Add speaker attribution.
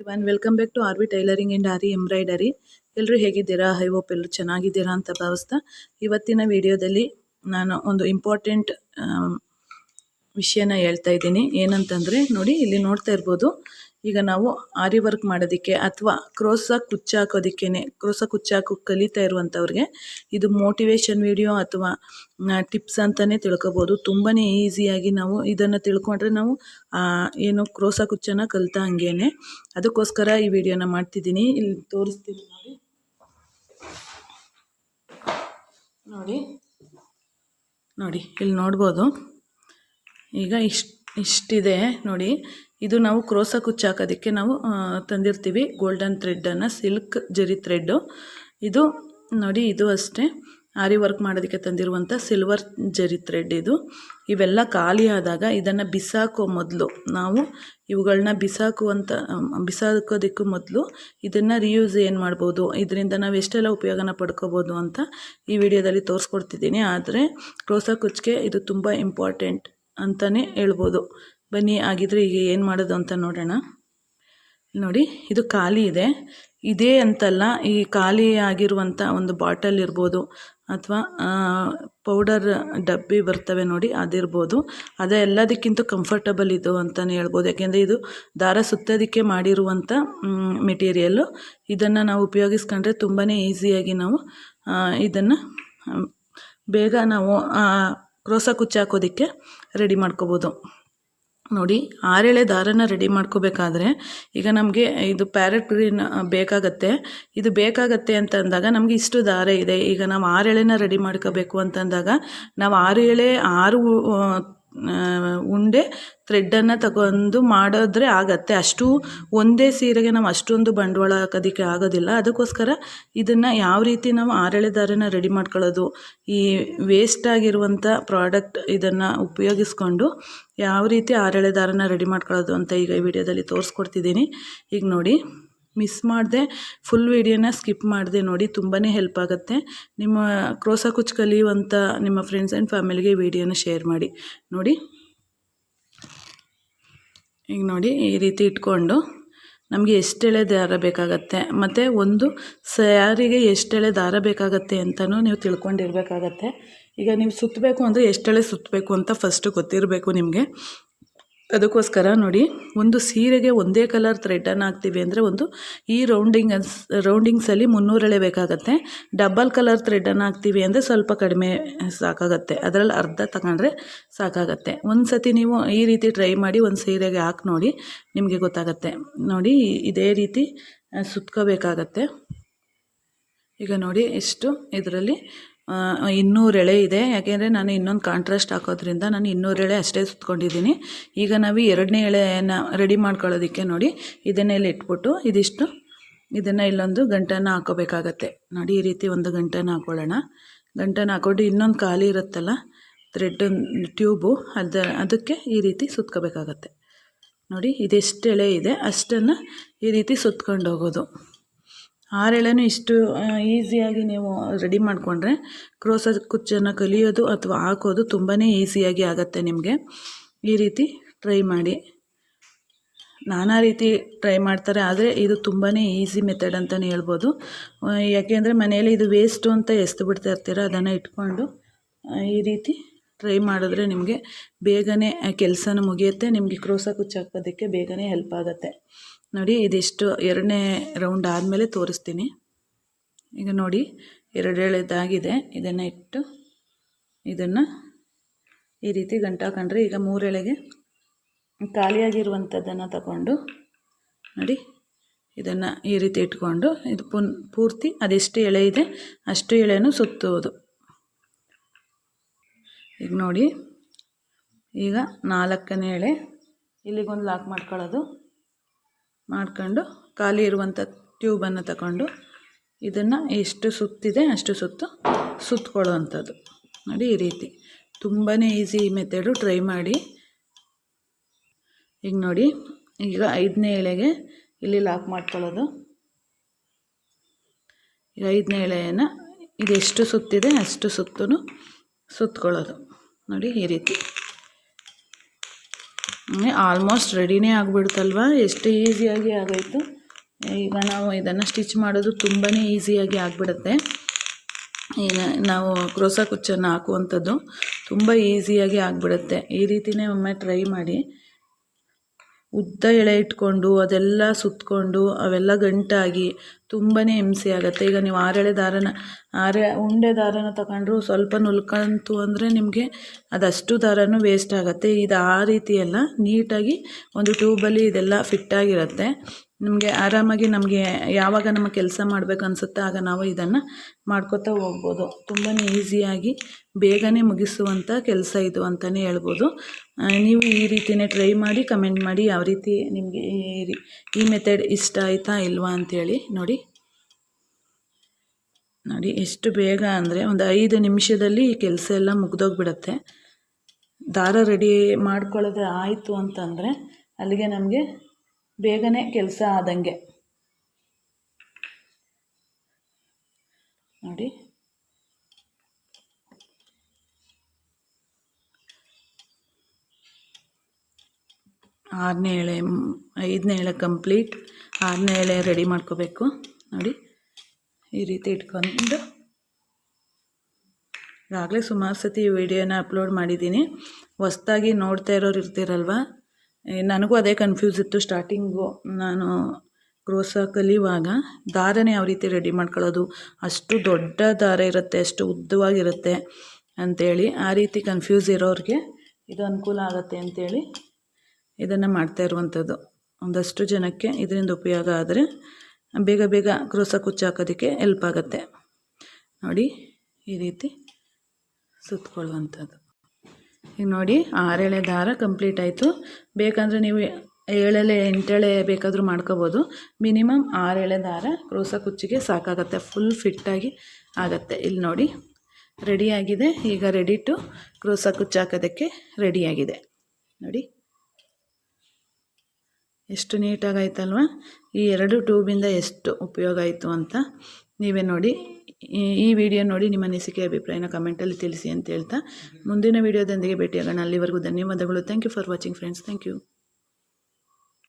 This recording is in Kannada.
Speaker 1: One welcome back to R V tailoring and aari embroidery ಎಲ್ಲರೂ ಹೇಗಿದ್ದೀರಾ? ಐ ಹೋಪ್ ಎಲ್ಲರೂ ಚೆನ್ನಾಗಿದ್ದೀರಾ ಅಂತ ಭಾವಿಸ್ತಾ. ಇವತ್ತಿನ ವಿಡಿಯೋದಲ್ಲಿ ನಾನು ಒಂದು ಇಂಪಾರ್ಟೆಂಟ್ ವಿಷಯನ ಹೇಳ್ತಾ ಇದ್ದೀನಿ. ಏನಂತಂದರೆ ನೋಡಿ, ಇಲ್ಲಿ ನೋಡ್ತಾ ಇರ್ಬೋದು, ಈಗ ನಾವು ಆರಿ ವರ್ಕ್ ಮಾಡೋದಕ್ಕೆ ಅಥವಾ ಕ್ರೋಸ ಕುಚ್ಚಾಕೋದಕ್ಕೇ ಕ್ರೋಸ ಕುಚ್ಚಾಕೋ ಕಲಿತಾ ಇರುವಂಥವ್ರಿಗೆ ಇದು ಮೋಟಿವೇಶನ್ ವಿಡಿಯೋ ಅಥವಾ ಟಿಪ್ಸ್ ಅಂತಲೇ ತಿಳ್ಕೊಬೋದು. ತುಂಬಾ ಈಸಿಯಾಗಿ ನಾವು ಇದನ್ನು ತಿಳ್ಕೊಂಡ್ರೆ ನಾವು ಏನು ಕ್ರೋಸ ಕುಚ್ಚನ ಕಲಿತಾ ಹಂಗೇನೆ. ಅದಕ್ಕೋಸ್ಕರ ಈ ವಿಡಿಯೋನ ಮಾಡ್ತಿದ್ದೀನಿ. ಇಲ್ಲಿ ತೋರಿಸ್ತೀನಿ ನೋಡಿ. ನೋಡಿ. ನೋಡಿ, ಇಲ್ಲಿ ನೋಡ್ಬೋದು. ಈಗ ಇಷ್ಟು ಇಷ್ಟಿದೆ ನೋಡಿ. ಇದು ನಾವು ಕ್ರೋಸ ಕುಚ್ಚು ಹಾಕೋದಕ್ಕೆ ನಾವು ತಂದಿರ್ತೀವಿ ಗೋಲ್ಡನ್ ಥ್ರೆಡ್ಡನ್ನು ಸಿಲ್ಕ್ ಜರಿ ಥ್ರೆಡ್ಡು ಇದು ನೋಡಿ, ಇದು ಅಷ್ಟೇ. ಆರಿ ವರ್ಕ್ ಮಾಡೋದಕ್ಕೆ ತಂದಿರುವಂಥ ಸಿಲ್ವರ್ ಜರಿ ಥ್ರೆಡ್ ಇದು. ಇವೆಲ್ಲ ಖಾಲಿ ಆದಾಗ ಇದನ್ನು ಬಿಸಾಕೋ ಮೊದಲು ನಾವು ಇವುಗಳನ್ನ ಬಿಸಾಕುವಂಥ ಬಿಸಾಕೋದಕ್ಕೂ ಮೊದಲು ಇದನ್ನು ರಿಯೂಸ್ ಏನು ಮಾಡ್ಬೋದು, ಇದರಿಂದ ನಾವು ಎಷ್ಟೆಲ್ಲ ಉಪಯೋಗನ ಪಡ್ಕೋಬೋದು ಅಂತ ಈ ವಿಡಿಯೋದಲ್ಲಿ ತೋರಿಸ್ಕೊಡ್ತಿದ್ದೀನಿ. ಆದರೆ ಕ್ರೋಸ ಕುಚ್ಚಿಗೆ ಇದು ತುಂಬ ಇಂಪಾರ್ಟೆಂಟ್ ಅಂತಲೇ ಹೇಳ್ಬೋದು. ಬನ್ನಿ, ಆಗಿದ್ರೆ ಈಗ ಏನು ಮಾಡೋದು ಅಂತ ನೋಡೋಣ. ನೋಡಿ, ಇದು ಖಾಲಿ ಇದೆ. ಇದೇ ಅಂತಲ್ಲ, ಈ ಖಾಲಿ ಆಗಿರುವಂಥ ಒಂದು ಬಾಟಲ್ ಇರ್ಬೋದು, ಅಥವಾ ಪೌಡರ್ ಡಬ್ಬಿ ಬರ್ತವೆ ನೋಡಿ, ಅದಿರ್ಬೋದು. ಅದೇ ಎಲ್ಲದಕ್ಕಿಂತ ಕಂಫರ್ಟಬಲ್ ಇದು ಅಂತಲೇ ಹೇಳ್ಬೋದು. ಯಾಕೆಂದರೆ ಇದು ದಾರ ಸುತ್ತೋದಕ್ಕೆ ಮಾಡಿರುವಂಥ ಮೆಟೀರಿಯಲ್ಲು ಇದನ್ನು ನಾವು ಉಪಯೋಗಿಸ್ಕೊಂಡ್ರೆ ತುಂಬಾ ಈಸಿಯಾಗಿ ನಾವು ಇದನ್ನು ಬೇಗ ನಾವು ಕ್ರೋಸ ಕುಚ್ಚು ಹಾಕೋದಕ್ಕೆ ರೆಡಿ ಮಾಡ್ಕೋಬೋದು. ನೋಡಿ, ಆರೆಳೆ ದಾರನ ರೆಡಿ ಮಾಡ್ಕೋಬೇಕಾದ್ರೆ ಈಗ ನಮಗೆ ಇದು ಪ್ಯಾರೆಟ್ ಗ್ರೀನ್ ಬೇಕಾಗತ್ತೆ. ಇದು ಬೇಕಾಗತ್ತೆ ಅಂತ ಅಂದಾಗ ನಮಗೆ ಇಷ್ಟು ದಾರ ಇದೆ. ಈಗ ನಾವು ಆರೆಳೆನ ರೆಡಿ ಮಾಡ್ಕೋಬೇಕು ಅಂತಂದಾಗ ನಾವು ಆರು ಎಳೆ ಆರು ಉಂಡೆ ಥ್ರೆಡ್ಡನ್ನು ತಗೊಂಡು ಮಾಡಿದ್ರೆ ಆಗತ್ತೆ. ಅಷ್ಟು ಒಂದೇ ಸೀರೆಗೆ ನಾವು ಅಷ್ಟೊಂದು ಬಂಡವಾಳ ಹಾಕೋದಕ್ಕೆ ಆಗೋದಿಲ್ಲ. ಅದಕ್ಕೋಸ್ಕರ ಇದನ್ನು ಯಾವ ರೀತಿ ನಾವು ಆರಳೆ ದಾರನ ರೆಡಿ ಮಾಡ್ಕೊಳ್ಳೋದು, ಈ ವೇಸ್ಟ್ ಆಗಿರುವಂಥ ಪ್ರಾಡಕ್ಟ್ ಇದನ್ನು ಉಪಯೋಗಿಸ್ಕೊಂಡು ಯಾವ ರೀತಿ ಆರಳೆ ದಾರನ ರೆಡಿ ಮಾಡ್ಕೊಳ್ಳೋದು ಅಂತ ಈಗ ಈ ವಿಡಿಯೋದಲ್ಲಿ ತೋರಿಸ್ಕೊಡ್ತಿದ್ದೀನಿ. ಈಗ ನೋಡಿ. ಮಿಸ್ ಮಾಡದೆ ಫುಲ್ ವಿಡಿಯೋನ ಸ್ಕಿಪ್ ಮಾಡಿದೆ ನೋಡಿ ತುಂಬಾ ಹೆಲ್ಪ್ ಆಗುತ್ತೆ. ನಿಮ್ಮ ಕ್ರೋಸ ಕುಚ್ ಕಲಿಯುವಂಥ ನಿಮ್ಮ ಫ್ರೆಂಡ್ಸ್ ಆ್ಯಂಡ್ ಫ್ಯಾಮಿಲಿಗೆ ವಿಡಿಯೋನ ಶೇರ್ ಮಾಡಿ. ನೋಡಿ. ಈಗ ನೋಡಿ, ಈ ರೀತಿ ಇಟ್ಕೊಂಡು ನಮಗೆ ಎಷ್ಟೆಳೆ ದಾರ ಬೇಕಾಗತ್ತೆ, ಮತ್ತು ಒಂದು ಸ್ಯಾರಿಗೆ ಎಷ್ಟೆಳೆ ದಾರ ಬೇಕಾಗತ್ತೆ ಅಂತಲೂ ನೀವು ತಿಳ್ಕೊಂಡಿರ್ಬೇಕಾಗತ್ತೆ. ಈಗ ನೀವು ಸುತ್ತಬೇಕು ಅಂದರೆ ಎಷ್ಟೆಳೆ ಸುತ್ತಬೇಕು ಅಂತ ಫಸ್ಟು ಗೊತ್ತಿರಬೇಕು ನಿಮಗೆ. ಅದಕ್ಕೋಸ್ಕರ ನೋಡಿ, ಒಂದು ಸೀರೆಗೆ ಒಂದೇ ಕಲರ್ ಥ್ರೆಡನ್ನು ಹಾಕ್ತೀವಿ ಅಂದರೆ ಒಂದು ಈ ರೌಂಡಿಂಗ್ ಅನ್ಸ್ ರೌಂಡಿಂಗ್ಸಲ್ಲಿ ಮುನ್ನೂರಳೆ ಬೇಕಾಗತ್ತೆ. ಡಬಲ್ ಕಲರ್ ಥ್ರೆಡನ್ನು ಹಾಕ್ತೀವಿ ಅಂದರೆ ಸ್ವಲ್ಪ ಕಡಿಮೆ ಸಾಕಾಗತ್ತೆ. ಅದರಲ್ಲಿ ಅರ್ಧ ತಗೊಂಡ್ರೆ ಸಾಕಾಗತ್ತೆ. ಒಂದು ಸತಿ ನೀವು ಈ ರೀತಿ ಟ್ರೈ ಮಾಡಿ ಒಂದು ಸೀರೆಗೆ ಹಾಕಿ ನೋಡಿ, ನಿಮಗೆ ಗೊತ್ತಾಗತ್ತೆ. ನೋಡಿ, ಇದೇ ರೀತಿ ಸುತ್ಕೋಬೇಕಾಗತ್ತೆ. ಈಗ ನೋಡಿ, ಎಷ್ಟು ಇದರಲ್ಲಿ ಇನ್ನೂರು ಎಳೆ ಇದೆ. ಯಾಕೆಂದರೆ ನಾನು ಇನ್ನೊಂದು ಕಾಂಟ್ರಾಸ್ಟ್ ಹಾಕೋದ್ರಿಂದ ನಾನು ಇನ್ನೂರು ಎಳೆ ಅಷ್ಟೇ ಸುತ್ಕೊಂಡಿದ್ದೀನಿ. ಈಗ ನಾವು ಎರಡನೇ ಎಳೆಯನ್ನು ರೆಡಿ ಮಾಡ್ಕೊಳ್ಳೋದಕ್ಕೆ ನೋಡಿ ಇದನ್ನೆಲ್ಲ ಇಟ್ಬಿಟ್ಟು ಇದಿಷ್ಟು, ಇದನ್ನು ಇಲ್ಲೊಂದು ಗಂಟನ್ನು ಹಾಕೋಬೇಕಾಗತ್ತೆ. ನೋಡಿ, ಈ ರೀತಿ ಒಂದು ಗಂಟನ್ನು ಹಾಕೊಳ್ಳೋಣ. ಗಂಟನ್ನು ಹಾಕೊಂಡು ಇನ್ನೊಂದು ಖಾಲಿ ಇರುತ್ತಲ್ಲ ಥ್ರೆಡ್ ಟ್ಯೂಬು ಅದು, ಅದಕ್ಕೆ ಈ ರೀತಿ ಸುತ್ಕೋಬೇಕಾಗತ್ತೆ. ನೋಡಿ, ಇದೆಷ್ಟು ಎಳೆ ಇದೆ, ಅಷ್ಟನ್ನು ಈ ರೀತಿ ಸುತ್ಕೊಂಡು ಹೋಗೋದು. ಆರೆಳೆನೂ ಇಷ್ಟು ಈಸಿಯಾಗಿ ನೀವು ರೆಡಿ ಮಾಡಿಕೊಂಡ್ರೆ ಕ್ರೋಸ ಕುಚ್ಚನ್ನು ಕಲಿಯೋದು ಅಥವಾ ಹಾಕೋದು ತುಂಬಾ ಈಸಿಯಾಗಿ ಆಗುತ್ತೆ ನಿಮಗೆ. ಈ ರೀತಿ ಟ್ರೈ ಮಾಡಿ. ನಾನಾ ರೀತಿ ಟ್ರೈ ಮಾಡ್ತಾರೆ, ಆದರೆ ಇದು ತುಂಬಾ ಈಸಿ ಮೆಥಡ್ ಅಂತಲೇ ಹೇಳ್ಬೋದು. ಯಾಕೆಂದರೆ ಮನೆಯಲ್ಲಿ ಇದು ವೇಸ್ಟು ಅಂತ ಎಸ್ದು ಬಿಡ್ತಾ ಇರ್ತೀರ, ಅದನ್ನು ಇಟ್ಕೊಂಡು ಈ ರೀತಿ ಟ್ರೈ ಮಾಡಿದ್ರೆ ನಿಮಗೆ ಬೇಗನೆ ಕೆಲಸನೂ ಮುಗಿಯುತ್ತೆ, ನಿಮಗೆ ಕ್ರೋಸ ಕುಚ್ಚು ಹಾಕೋದಕ್ಕೆ ಬೇಗನೆ ಹೆಲ್ಪ್ ಆಗುತ್ತೆ. ನೋಡಿ, ಇದಿಷ್ಟು ಎರಡನೇ ರೌಂಡ್ ಆದಮೇಲೆ ತೋರಿಸ್ತೀನಿ. ಈಗ ನೋಡಿ ಎರಡು ಎಳೆದಾಗಿದೆ ಇದನ್ನು ಇಟ್ಟು ಇದನ್ನು ಈ ರೀತಿ ಗಂಟು ಹಾಕೊಂಡ್ರೆ ಈಗ ಮೂರೆಳೆಗೆ ಖಾಲಿಯಾಗಿರುವಂಥದ್ದನ್ನು ತಗೊಂಡು ನೋಡಿ, ಇದನ್ನು ಈ ರೀತಿ ಇಟ್ಕೊಂಡು ಇದು ಪೂರ್ತಿ ಅದೆಷ್ಟು ಎಳೆ ಇದೆ, ಅಷ್ಟು ಎಳೆನೂ ಸುತ್ತುವುದು ಈಗ ನೋಡಿ. ಈಗ ನಾಲ್ಕನೇ ಎಳೆ. ಇಲ್ಲಿಗೊಂದು ಲಾಕ್ ಮಾಡ್ಕೊಳ್ಳೋದು. ಮಾಡ್ಕೊಂಡು ಖಾಲಿ ಇರುವಂಥ ಟ್ಯೂಬನ್ನು ತಗೊಂಡು ಇದನ್ನು ಎಷ್ಟು ಸುತ್ತಿದೆ ಅಷ್ಟು ಸುತ್ತು ಸುತ್ತಕೊಳ್ಳೋ ಅಂಥದ್ದು ನೋಡಿ ಈ ರೀತಿ. ತುಂಬಾ ಈಸಿ ಮೆಥಡು ಟ್ರೈ ಮಾಡಿ. ಈಗ ನೋಡಿ. ಈಗ ಐದನೇ ಎಳೆಗೆ ಇಲ್ಲಿ ಲಾಕ್ ಮಾಡ್ಕೊಳ್ಳೋದು. ಈಗ ಐದನೇ ಎಳೆಯನ್ನು ಇದೆಷ್ಟು ಸುತ್ತಿದೆ ಅಷ್ಟು ಸುತ್ತೂ ಸುತ್ಕೊಳ್ಳೋದು. ನೋಡಿ ಈ ರೀತಿ. ಆಲ್ಮೋಸ್ಟ್ ರೆಡಿನೇ ಆಗಿಬಿಡ್ತಲ್ವ? ಎಷ್ಟು ಈಸಿಯಾಗಿ ಆಗೋಯಿತು. ಈಗ ನಾವು ಇದನ್ನು ಸ್ಟಿಚ್ ಮಾಡೋದು ತುಂಬಾ ಈಸಿಯಾಗಿ ಆಗಿಬಿಡುತ್ತೆ. ಈಗ ನಾವು ಕ್ರೋಸಾ ಕುಚ್ಚನ್ನು ಹಾಕುವಂಥದ್ದು ತುಂಬ ಈಸಿಯಾಗಿ ಆಗಿಬಿಡುತ್ತೆ. ಈ ರೀತಿಯೇ ಒಮ್ಮೆ ಟ್ರೈ ಮಾಡಿ. ಉದ್ದ ಎಳೆ ಇಟ್ಕೊಂಡು ಅದೆಲ್ಲ ಸುತ್ತಕೊಂಡು ಅವೆಲ್ಲ ಗಂಟಾಗಿ ತುಂಬಾ ಹಿಂಸೆ ಆಗುತ್ತೆ. ಈಗ ನೀವು ಆರೆಳೆ ದಾರನ, ಆರೆ, ಉಂಡೆ ದಾರನ ತಗೊಂಡ್ರು ಸ್ವಲ್ಪ ನುಲ್ಕಂತು ಅಂದರೆ ನಿಮಗೆ ಅದಷ್ಟು ದಾರನೂ ವೇಸ್ಟ್ ಆಗುತ್ತೆ. ಇದು ಆ ರೀತಿ ನೀಟಾಗಿ ಒಂದು ಟ್ಯೂಬಲ್ಲಿ ಇದೆಲ್ಲ ಫಿಟ್ಟಾಗಿರುತ್ತೆ ನಮಗೆ ಆರಾಮಾಗಿ ನಮಗೆ ಯಾವಾಗ ನಮ್ಮ ಕೆಲಸ ಮಾಡಬೇಕು ಅನಿಸುತ್ತೆ ಆಗ ನಾವು ಇದನ್ನು ಮಾಡ್ಕೋತಾ ಹೋಗ್ಬೋದು. ತುಂಬಾ ಈಸಿಯಾಗಿ ಬೇಗನೆ ಮುಗಿಸುವಂಥ ಕೆಲಸ ಇದು ಅಂತಲೇ ಹೇಳ್ಬೋದು. ನೀವು ಈ ರೀತಿಯೇ ಟ್ರೈ ಮಾಡಿ ಕಮೆಂಟ್ ಮಾಡಿ ಯಾವ ರೀತಿ ನಿಮಗೆ ಈ ಮೆಥಡ್ ಇಷ್ಟ ಆಯಿತಾ ಇಲ್ವಾ ಅಂಥೇಳಿ ನೋಡಿ. ನೋಡಿ, ಎಷ್ಟು ಬೇಗ ಅಂದರೆ ಒಂದು ಐದು ನಿಮಿಷದಲ್ಲಿ ಈ ಕೆಲಸ ಎಲ್ಲ ಮುಗ್ದೋಗ್ಬಿಡತ್ತೆ. ದಾರ ರೆಡಿ ಮಾಡ್ಕೊಳ್ಳೋದೇ ಆಯಿತು ಅಂತಂದರೆ ಅಲ್ಲಿಗೆ ನಮಗೆ ಬೇಗನೆ ಕೆಲಸ ಆದಂಗೆ. ನೋಡಿ. ಆರನೇ ಎಳೆ, ಐದನೇ ಎಳೆ ಕಂಪ್ಲೀಟ್. ಆರನೇ ಎಳೆ ರೆಡಿ ಮಾಡ್ಕೋಬೇಕು. ನೋಡಿ. ಈ ರೀತಿ ಇಟ್ಕೊಂಡು. ಈಗಾಗಲೇ ಸುಮಾರು ಸತಿ ವಿಡಿಯೋನ ಅಪ್ಲೋಡ್ ಮಾಡಿದ್ದೀನಿ. ಹೊಸ್ದಾಗಿ ನೋಡ್ತಾ ಇರೋರು ಇರ್ತೀರಲ್ವ? ನನಗೂ ಅದೇ ಕನ್ಫ್ಯೂಸ್ ಇತ್ತು ಸ್ಟಾರ್ಟಿಂಗು ನಾನು ಕ್ರೋಸ ಕಲಿಯುವಾಗ ದಾರನೇ ಯಾವ ರೀತಿ ರೆಡಿ ಮಾಡ್ಕೊಳ್ಳೋದು, ಅಷ್ಟು ದೊಡ್ಡ ದಾರ ಇರುತ್ತೆ, ಅಷ್ಟು ಉದ್ದವಾಗಿರುತ್ತೆ ಅಂಥೇಳಿ ಆ ರೀತಿ ಕನ್ಫ್ಯೂಸ್ ಇರೋರಿಗೆ ಇದು ಅನುಕೂಲ ಆಗುತ್ತೆ ಅಂಥೇಳಿ ಇದನ್ನು ಮಾಡ್ತಾ ಇರುವಂಥದ್ದು. ಒಂದಷ್ಟು ಜನಕ್ಕೆ ಇದರಿಂದ ಉಪಯೋಗ ಆದರೆ ಬೇಗ ಬೇಗ ಕ್ರೋಸ ಕುಚ್ಚು ಹಾಕೋದಕ್ಕೆ ಹೆಲ್ಪ್ ಆಗುತ್ತೆ. ನೋಡಿ ಈ ರೀತಿ ಸುತ್ಕೊಳ್ಳುವಂಥದ್ದು. ಈಗ ನೋಡಿ ಆರೆಳೆ ದಾರ ಕಂಪ್ಲೀಟ್ ಆಯಿತು. ಬೇಕಂದರೆ ನೀವು ಏಳೆಳೆ ಎಂಟೆಳೆ ಬೇಕಾದರೂ ಮಾಡ್ಕೋಬೋದು. ಮಿನಿಮಮ್ ಆರೆಳೆ ದಾರ ಕ್ರೋಸ ಕುಚ್ಚಿಗೆ ಸಾಕಾಗತ್ತೆ. ಫುಲ್ ಫಿಟ್ಟಾಗಿ ಆಗುತ್ತೆ. ಇಲ್ಲಿ ನೋಡಿ ರೆಡಿಯಾಗಿದೆ ಈಗ ರೆಡಿ ಟು ಕ್ರೋಸ ಕುಚ್ಚು ಹಾಕೋದಕ್ಕೆ ರೆಡಿಯಾಗಿದೆ ನೋಡಿ, ಎಷ್ಟು ನೀಟಾಗಿ ಆಯ್ತಲ್ವ? ಈ ಎರಡು ಟ್ಯೂಬಿಂದ ಎಷ್ಟು ಉಪಯೋಗ ಆಯಿತು ಅಂತ ನೀವೇ ನೋಡಿ. ಈ ವಿಡಿಯೋ ನೋಡಿ ನಿಮ್ಮ ಅನಿಸಿಕೆ ಅಭಿಪ್ರಾಯನ ಕಮೆಂಟಲ್ಲಿ ತಿಳಿಸಿ ಅಂತ ಹೇಳ್ತಾ ಮುಂದಿನ ವಿಡಿಯೋದೊಂದಿಗೆ ಭೇಟಿಯಾಗೋಣ. ಅಲ್ಲಿವರೆಗೂ ಧನ್ಯವಾದಗಳು. Thank you for watching friends thank you